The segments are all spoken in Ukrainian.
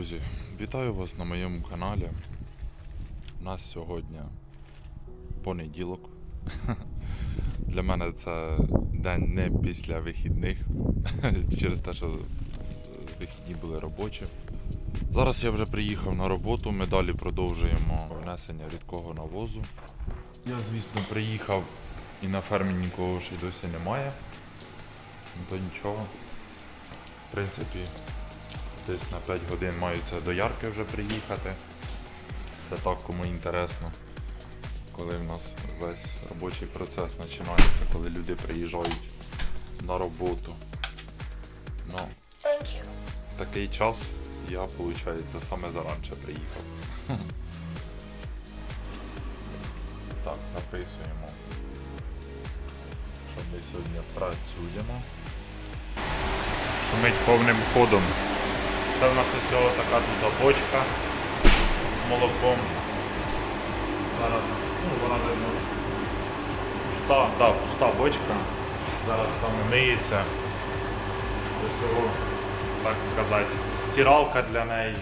Друзі, вітаю вас на моєму каналі. У нас сьогодні понеділок. Для мене це день не після вихідних, через те, що вихідні були робочі. Зараз я вже приїхав на роботу, ми далі продовжуємо внесення рідкого навозу. Я, звісно, приїхав і на фермі нікого ще й досі немає. Ну то нічого. В принципі, десь на 5 годин маються до Ярки вже приїхати. Це так кому інтересно. Коли в нас весь робочий процес починається, коли люди приїжджають на роботу. Ну, в такий час я, виходить, саме заранче приїхав. Так, записуємо, що ми сьогодні працюємо. Шумить повним ходом. Це в нас ось така тут бочка з молоком. Зараз, ну вона видно пуста, да, пуста бочка. Зараз саме миється. До цього, так сказати, стиралка для неї.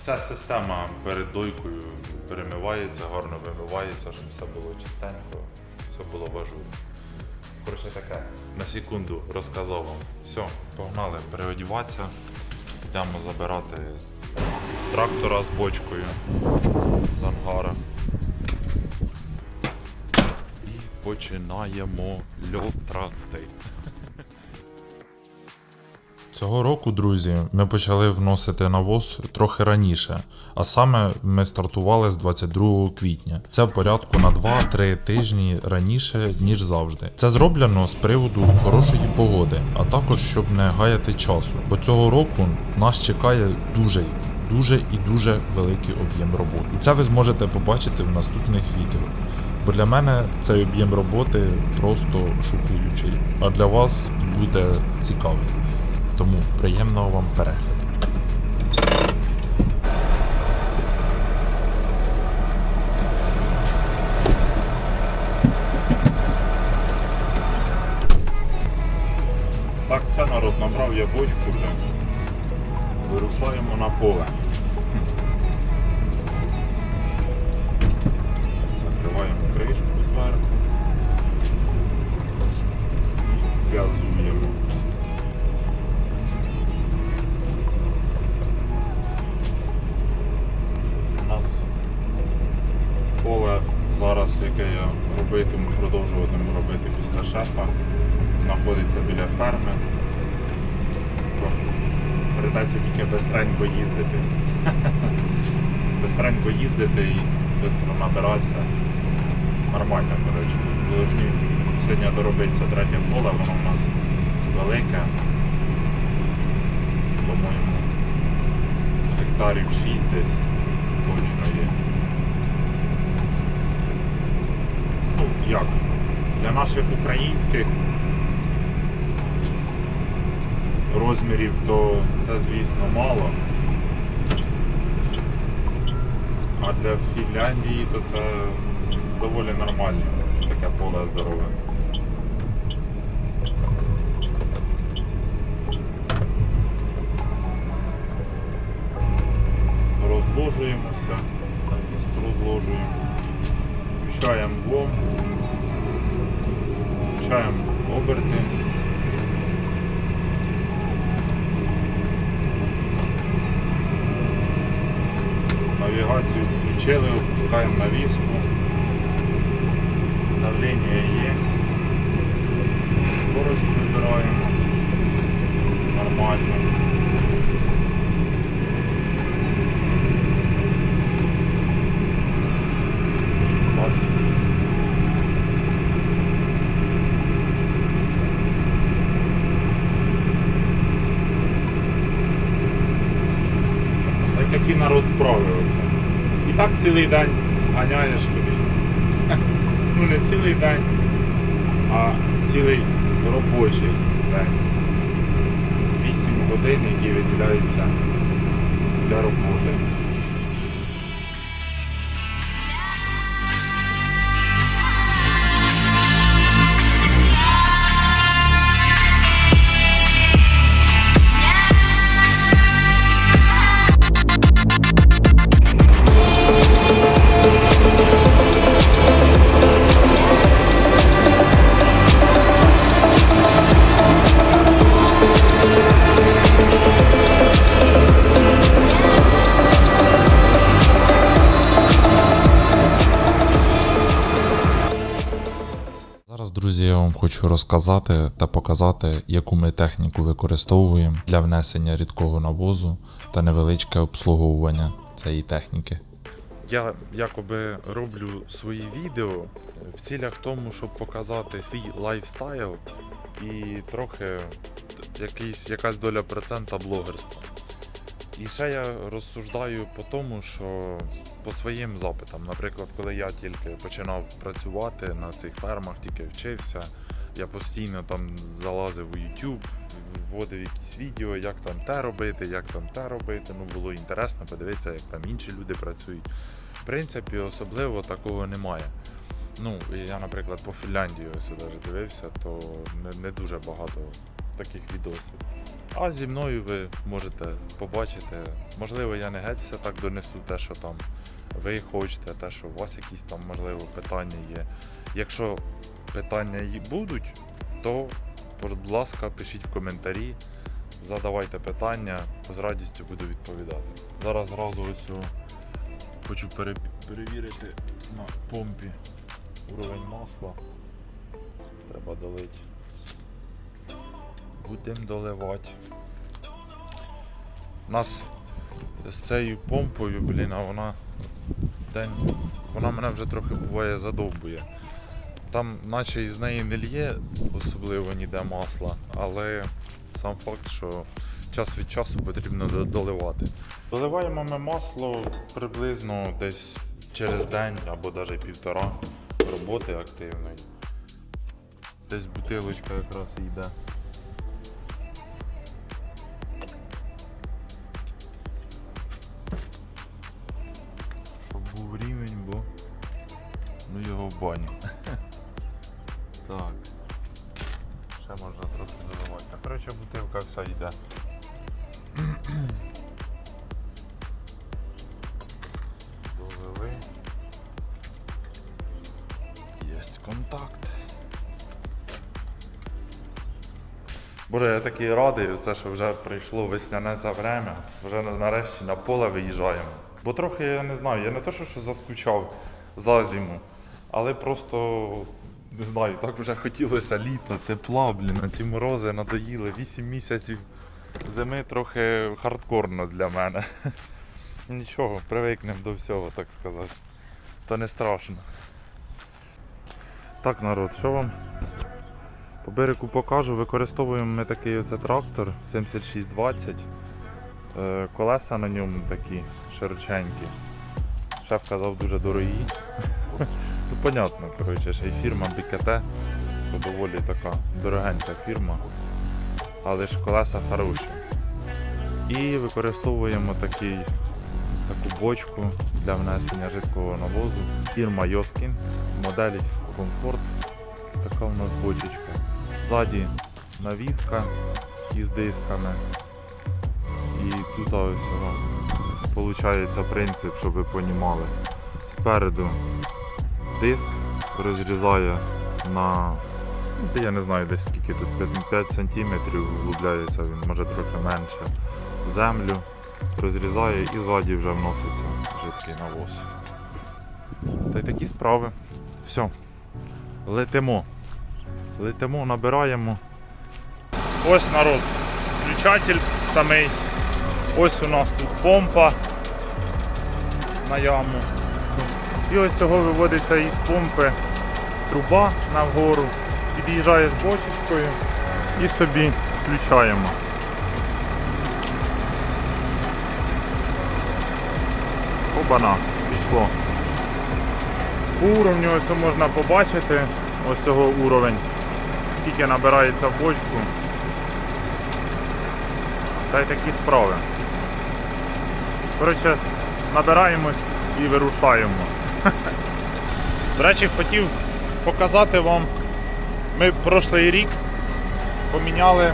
Вся система перед дойкою перемивається, гарно вимивається, щоб все було чистенько, все було важливо. Коротше таке, на секунду розказав вам. Все, погнали переодіватися. Йдемо забирати трактора з бочкою з ангара. І починаємо льотрати. Цього року, друзі, ми почали вносити навоз трохи раніше, а саме ми стартували з 22 квітня. Це в порядку на 2-3 тижні раніше, ніж завжди. Це зроблено з приводу хорошої погоди, а також щоб не гаяти часу. Бо цього року нас чекає дуже. Дуже і дуже великий об'єм роботи. І це ви зможете побачити в наступних відео. Бо для мене цей об'єм роботи просто шокуючий, а для вас буде цікавий. Тому приємного вам перегляду. Так, все народ набрав я бочку вже. Вирушаємо на поле. Їздити. Бистренько їздити і швидко набиратися. Нормально, коротше. Должні сьогодні доробиться третє поле, воно у нас велике. По-моєму, гектарів 6 десь точно є. Ну, як? Для наших українських розмірів, то це, звісно, мало. А для Фінляндії то це доволі нормально, таке поле здорове. Розложуємося, розложуємо, включаємо блом, включаємо оберти. включили, опускаємо навіску. Давлення є. Скорость вибираємо. Нормально. Так. Та й такі на розправи Так цілий день ганяєш собі. Ну не цілий день, а цілий робочий день. 8 годин, які виділяються для роботи. Хочу розказати та показати, яку ми техніку використовуємо для внесення рідкого навозу та невеличке обслуговування цієї техніки. Я якоби роблю свої відео в цілях тому, щоб показати свій лайфстайл і трохи якийсь, якась доля процента блогерства. І ще я розсуждаю по тому, що по своїм запитам, наприклад, коли я тільки починав працювати на цих фермах, тільки вчився, я постійно там залазив у YouTube, вводив якісь відео, як там те робити, як там те робити. Ну було інтересно подивитися, як там інші люди працюють. В принципі, особливо такого немає. Ну, я, наприклад, по Фінляндії даже дивився, то не, не дуже багато таких відосів. А зі мною ви можете побачити. Можливо, я не геть все так донесу те, що там ви хочете, те, що у вас якісь там, можливо, питання є. Якщо питання будуть, то, будь ласка, пишіть в коментарі, задавайте питання, з радістю буду відповідати. Зараз зразу ось хочу пере- перевірити на помпі уровень масла. Треба долити. Будемо доливати. У нас з цією помпою, блін, а вона день. Вона мене вже трохи буває задовбує. Там наче із неї не лє особливо ніде масла, але сам факт, що час від часу потрібно доливати. Доливаємо ми масло приблизно десь через день або навіть півтора роботи активної. Десь бутилочка якраз йде. Рівень, ну його в баню. так. Ще можна трохи доливати. А коротше бутилка вся йде. Долили. Єсть контакт. Боже, я такий радий, це що вже прийшло весняне це время. Вже нарешті на поле виїжджаємо. Бо трохи я не знаю, я не що, що заскучав за зиму, але просто не знаю, так вже хотілося літа, тепла, блін, а ці морози надоїли. 8 місяців зими трохи хардкорно для мене. Нічого, привикнемо до всього, так сказати. То не страшно. Так, народ, що вам по берегу покажу, використовуємо ми такий оце трактор 7620. Е, Колеса на ньому такі широченькі. Шеф казав дуже дорогі. ну, понятно, коротше, ще й фірма BKT, то доволі така дорогенька фірма. Але ж колеса хороші. І використовуємо такий, таку бочку для внесення жидкого навозу. Фірма Йоскін, моделі Комфорт. Така у нас бочечка. Ззаді навіска із дисками. І тут ось виходить принцип, щоб ви понімали. Спереду диск розрізає на, ну, я не знаю десь скільки тут 5 см вглубляється, він може трохи менше. Землю розрізає і ззаді вже вноситься жидкий навоз. Та й такі справи. Все. Летимо. Летимо, набираємо. Ось народ, включатель самий. Ось у нас тут помпа на яму. І ось цього виводиться із помпи труба нагору, під'їжджає з бочечкою і собі включаємо. Обана, пішло. По уровню ось можна побачити, ось цього уровень, скільки набирається в бочку. Та й такі справи. Коротше, набираємось і вирушаємо. До речі, хотів показати вам. Ми прошлий рік поміняли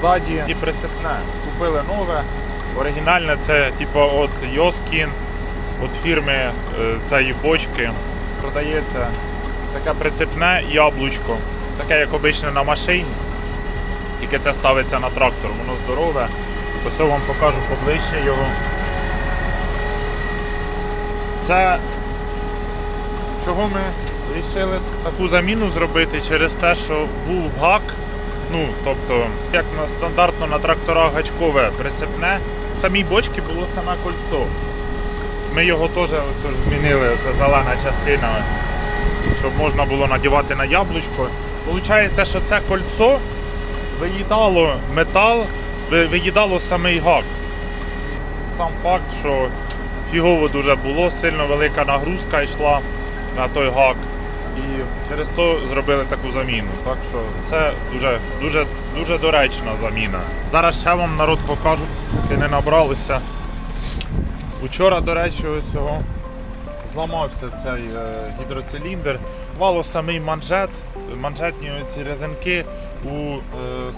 ззаді і прицепне. Купили нове. Оригінальне це типу от Йоскін, от фірми е, цієї бочки. Продається таке прицепне яблучко. Таке, як обично на машині. Тільки це ставиться на трактор, воно здорове. Ось вам покажу поближче його. Це чого ми Рішили таку заміну зробити через те, що був гак. Ну, тобто, як на стандартно на тракторах гачкове прицепне, в самій бочці було саме кольцо. Ми його теж ось змінили, це зелена частина, щоб можна було надівати на яблучко. Получається, що це кольцо виїдало метал, виїдало самий гак. Сам факт, що фігово дуже було, сильно велика нагрузка йшла на той гак. І через то зробили таку заміну. Так що це дуже, дуже, дуже доречна заміна. Зараз ще вам народ покажу, поки не набралися. Учора, до речі, ось зламався цей е, гідроциліндр. Вало самий манжет, манжетні ці резинки у е,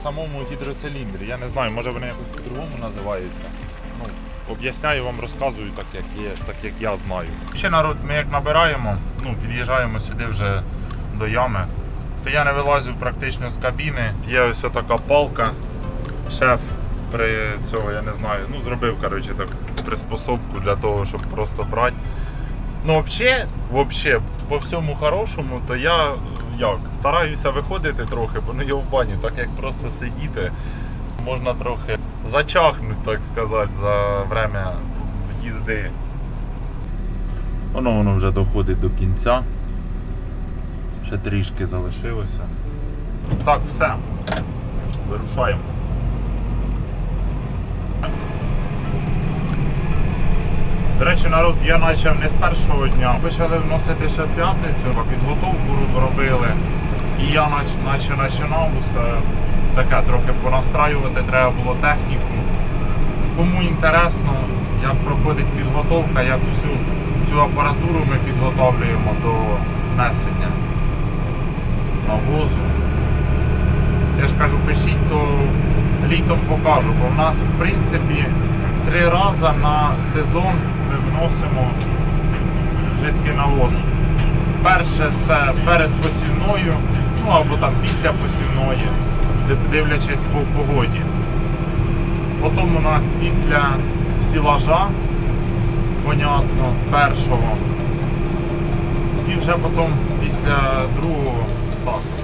самому гідроциліндрі. Я не знаю, може вони якось по-другому називаються. Об'ясняю вам, розказую так, як є, так як я знаю. Ще народ, ми як набираємо, ну, під'їжджаємо сюди вже до ями, то я не вилазю практично з кабіни. Є ось така палка. Шеф при цього, я не знаю, ну зробив коротше, так приспособку для того, щоб просто брати. Ну, взагалі, вообще, по всьому хорошому, то я як, стараюся виходити трохи, бо не є в бані, так як просто сидіти, можна трохи зачахнути, так сказати, за время їзди. Воно воно вже доходить до кінця. Ще трішки залишилося. Так, все. Вирушаємо. До речі, народ, я почав не з першого дня. Почали вносити ще п'ятницю, підготовку робили. І я нач- наче починав усе таке трохи понастраювати, треба було техніку. Кому інтересно, як проходить підготовка, як всю цю апаратуру ми підготовлюємо до внесення навозу. Я ж кажу, пишіть, то літом покажу, бо в нас в принципі три рази на сезон ми вносимо жидкий навоз. Перше це перед посівною, ну або там після посівної, дивлячись по погоді. Потім у нас після сілажа, понятно, першого. І вже потім після другого також.